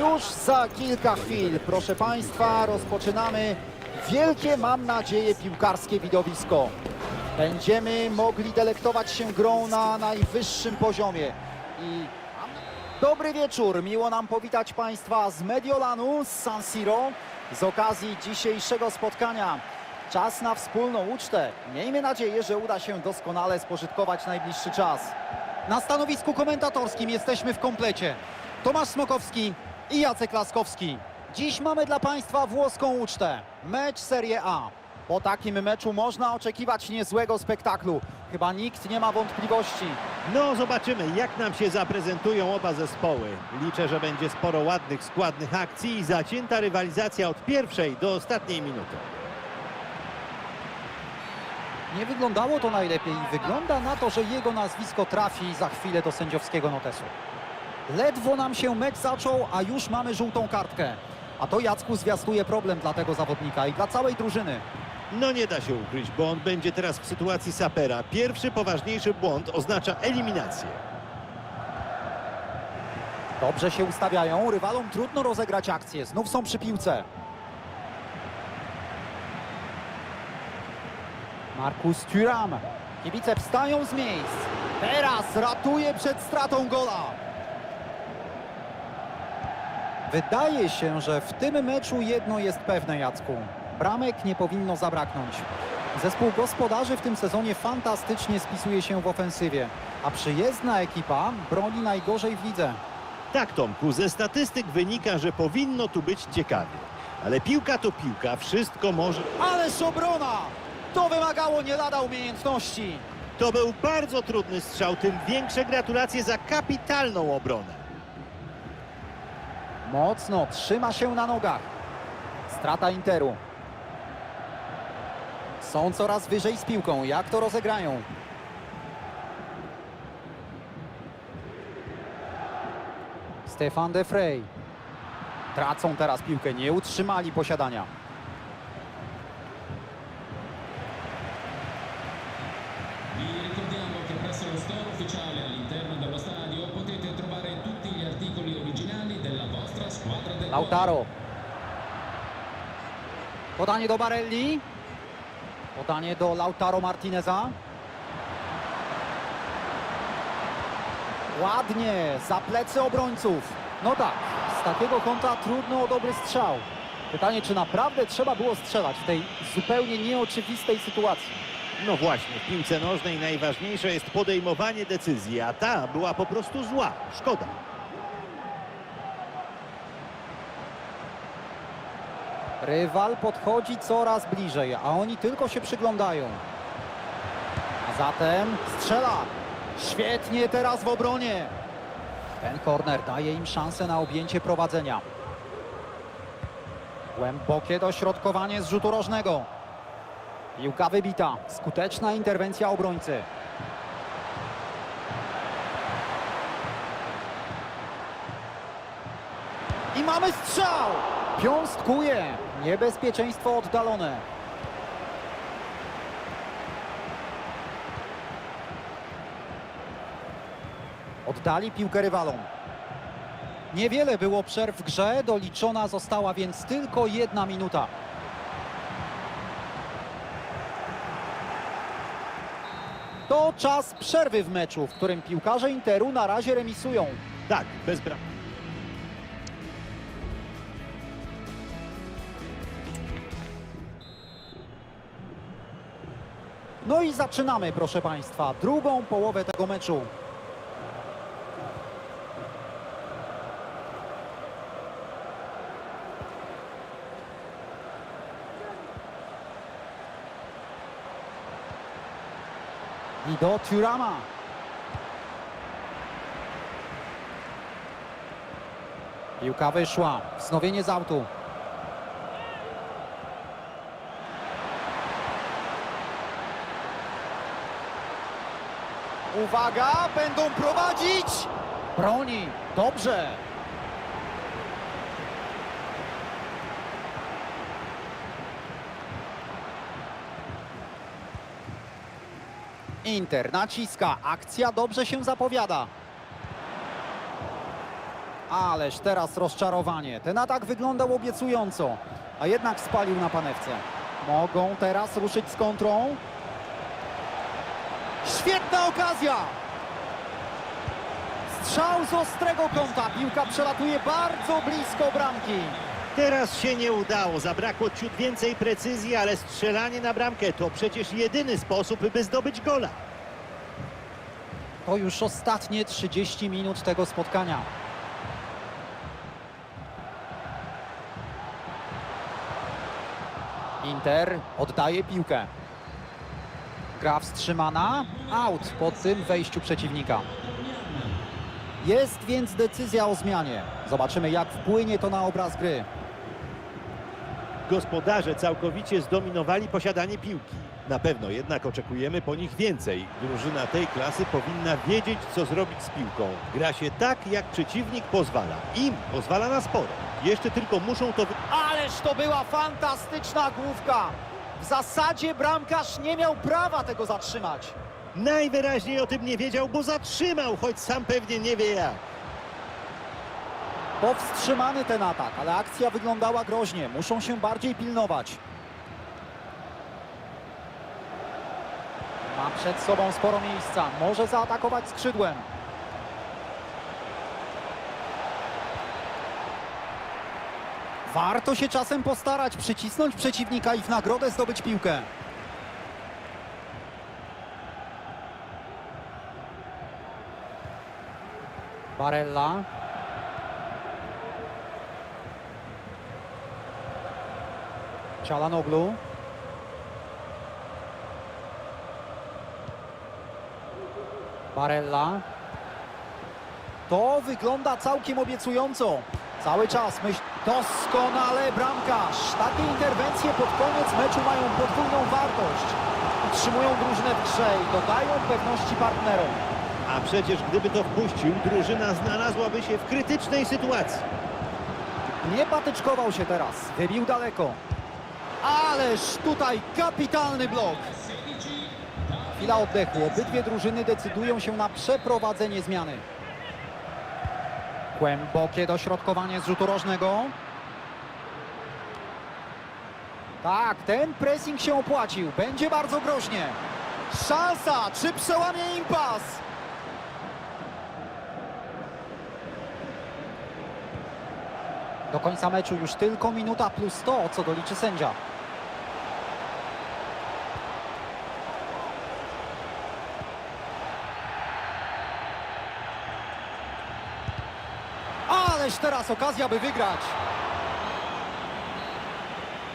Już za kilka chwil, proszę Państwa, rozpoczynamy wielkie, mam nadzieję, piłkarskie widowisko. Będziemy mogli delektować się grą na najwyższym poziomie. I dobry wieczór, miło nam powitać Państwa z Mediolanu, z San Siro, z okazji dzisiejszego spotkania. Czas na wspólną ucztę. Miejmy nadzieję, że uda się doskonale spożytkować najbliższy czas. Na stanowisku komentatorskim jesteśmy w komplecie. Tomasz Smokowski i Jacek Laskowski. Dziś mamy dla Państwa włoską ucztę. Mecz Serie A. Po takim meczu można oczekiwać niezłego spektaklu. Chyba nikt nie ma wątpliwości. No zobaczymy, jak nam się zaprezentują oba zespoły. Liczę, że będzie sporo ładnych, składnych akcji i zacięta rywalizacja od pierwszej do ostatniej minuty. Nie wyglądało to najlepiej wygląda na to, że jego nazwisko trafi za chwilę do sędziowskiego notesu. Ledwo nam się mecz zaczął, a już mamy żółtą kartkę. A to Jacku zwiastuje problem dla tego zawodnika i dla całej drużyny. No nie da się ukryć, bo on będzie teraz w sytuacji sapera. Pierwszy poważniejszy błąd oznacza eliminację. Dobrze się ustawiają, rywalom trudno rozegrać akcję. Znów są przy piłce. Markus Thuram. Kibice wstają z miejsc. Teraz ratuje przed stratą gola. Wydaje się, że w tym meczu jedno jest pewne, Jacku. Bramek nie powinno zabraknąć. Zespół gospodarzy w tym sezonie fantastycznie spisuje się w ofensywie, a przyjezdna ekipa broni najgorzej w lidze. Tak, Tomku, ze statystyk wynika, że powinno tu być ciekawie. Ale piłka to piłka, wszystko może... Ależ obrona! To wymagało nie lada umiejętności. To był bardzo trudny strzał, tym większe gratulacje za kapitalną obronę. Mocno trzyma się na nogach. Strata Interu. Są coraz wyżej z piłką. Jak to rozegrają? Stefan de Frey. Tracą teraz piłkę. Nie utrzymali posiadania. Lautaro. Podanie do Barelli. Podanie do Lautaro Martineza. Ładnie, za plecy obrońców. No tak, z takiego kąta trudno o dobry strzał. Pytanie, czy naprawdę trzeba było strzelać w tej zupełnie nieoczywistej sytuacji. No właśnie, w piłce nożnej najważniejsze jest podejmowanie decyzji, a ta była po prostu zła. Szkoda. Rywal podchodzi coraz bliżej, a oni tylko się przyglądają. A zatem strzela. Świetnie teraz w obronie. Ten korner daje im szansę na objęcie prowadzenia. Głębokie dośrodkowanie z rzutu rożnego. Piłka wybita. Skuteczna interwencja obrońcy. I mamy strzał! Piąstkuje. Niebezpieczeństwo oddalone. Oddali piłkę rywalom. Niewiele było przerw w grze, doliczona została więc tylko jedna minuta. To czas przerwy w meczu, w którym piłkarze Interu na razie remisują. Tak, bez braku. No i zaczynamy, proszę Państwa, drugą połowę tego meczu. I do Turama. Piłka wyszła. Wznowienie z autu. Uwaga, będą prowadzić! Broni, dobrze. Inter naciska, akcja dobrze się zapowiada. Ależ teraz rozczarowanie. Ten atak wyglądał obiecująco, a jednak spalił na panewce. Mogą teraz ruszyć z kontrą. Świetna okazja! Strzał z ostrego kąta. Piłka przelatuje bardzo blisko bramki. Teraz się nie udało, zabrakło ciut więcej precyzji, ale strzelanie na bramkę to przecież jedyny sposób, by zdobyć gola. To już ostatnie 30 minut tego spotkania. Inter oddaje piłkę. Gra wstrzymana. Out po tym wejściu przeciwnika. Jest więc decyzja o zmianie. Zobaczymy jak wpłynie to na obraz gry. Gospodarze całkowicie zdominowali posiadanie piłki. Na pewno jednak oczekujemy po nich więcej. Drużyna tej klasy powinna wiedzieć, co zrobić z piłką. Gra się tak, jak przeciwnik pozwala. Im pozwala na sporo. Jeszcze tylko muszą to... Ależ to była fantastyczna główka. W zasadzie bramkarz nie miał prawa tego zatrzymać. Najwyraźniej o tym nie wiedział, bo zatrzymał, choć sam pewnie nie wie jak. Powstrzymany ten atak, ale akcja wyglądała groźnie. Muszą się bardziej pilnować. Ma przed sobą sporo miejsca. Może zaatakować skrzydłem. Warto się czasem postarać, przycisnąć przeciwnika i w nagrodę zdobyć piłkę. Barella. Cialanoglu. Barella. To wygląda całkiem obiecująco. Cały czas myśl... Doskonale bramkarz. Takie interwencje pod koniec meczu mają podwójną wartość. Utrzymują drużynę w grze i dodają pewności partnerom. A przecież gdyby to wpuścił, drużyna znalazłaby się w krytycznej sytuacji. Nie patyczkował się teraz. Wybił daleko. Ależ tutaj kapitalny blok. Chwila oddechu. Obydwie drużyny decydują się na przeprowadzenie zmiany. Głębokie dośrodkowanie z rzutu rożnego. Tak, ten pressing się opłacił. Będzie bardzo groźnie. Szansa! Czy przełamie impas? Do końca meczu już tylko minuta plus to, co doliczy sędzia. Ależ teraz okazja, by wygrać.